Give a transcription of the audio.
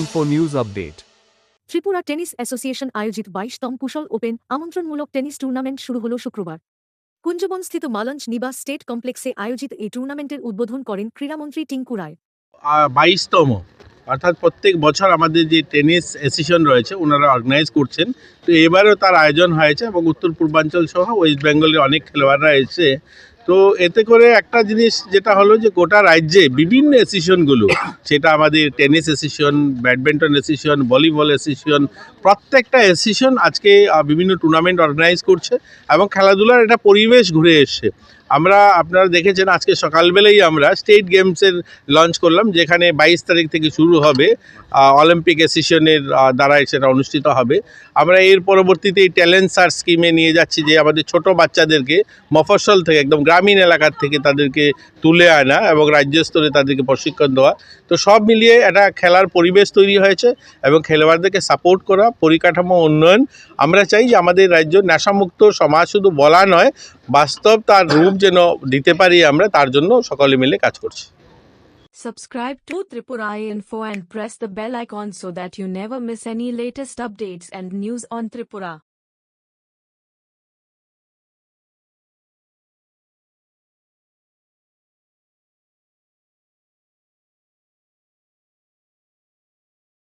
Info News Update. Tripura tennis association আয়োজিত বাইশতম Kushal open আমন্ত্রণমূলক টেনিস টুর্নামেন্ট শুরু হল শুক্রবার। কুঞ্জবনস্থিত মালঞ্চ নিবাস স্টেট কমপ্লেক্সে আয়োজিত এই টুর্নামেন্টের উদ্বোধন করেন ক্রীড়ামন্ত্রী টিঙ্কু রায়। বাইশতম অর্থাৎ প্রত্যেক বছর আমাদের যে টেনিস অ্যাসোসিয়েশন রয়েছে ওনারা অর্গানাইজ করছেন। তো এবারও তার আয়োজন হয়েছে এবং উত্তর পূর্বাঞ্চল সহ ওয়েস্ট বেঙ্গলের অনেক খেলোয়াড়রা এসে তো এতে করে একটা জিনিস যেটা হলো যে গোটা রাজ্যে বিভিন্ন অ্যাসোসিয়েশনগুলো সেটা আমাদের tennis association badminton association volleyball association প্রত্যেকটা অ্যাসোসিয়েশন আজকে বিভিন্ন টুর্নামেন্ট অর্গানাইজ করছে এবং খেলাধুলার একটা পরিবেশ ঘুরে এসছে। আমরা, আপনারা দেখেছেন আজকে সকালবেলাই আমরা স্টেট গেমসের লঞ্চ করলাম, যেখানে বাইশ তারিখ থেকে শুরু হবে অলিম্পিক অ্যাসোসিয়েশনের দ্বারা সেটা অনুষ্ঠিত হবে। আমরা এর পরবর্তীতে এই ট্যালেন্ট সার্চ স্কিমে নিয়ে যাচ্ছি যে আমাদের ছোট বাচ্চাদেরকে মফস্বল থেকে, একদম গ্রামীণ এলাকার থেকে তাদেরকে তুলে আনা এবং রাজ্য স্তরে তাদেরকে প্রশিক্ষণ দেওয়া। তো সব মিলিয়ে একটা খেলার পরিবেশ তৈরি হয়েছে এবং খেলোয়াড়দেরকে সাপোর্ট করা, পরিকাঠামো উন্নয়ন। আমরা চাই যে আমাদের রাজ্য নেশামুক্ত, সমাজ শুধু বলা নয় বাস্তব তার রূপ যেন দিতে পারি আমরা তার জন্য সকলে মিলে কাজ করছি Subscribe to Tripura Info and press the bell icon so that you never miss any latest updates and news on Tripura.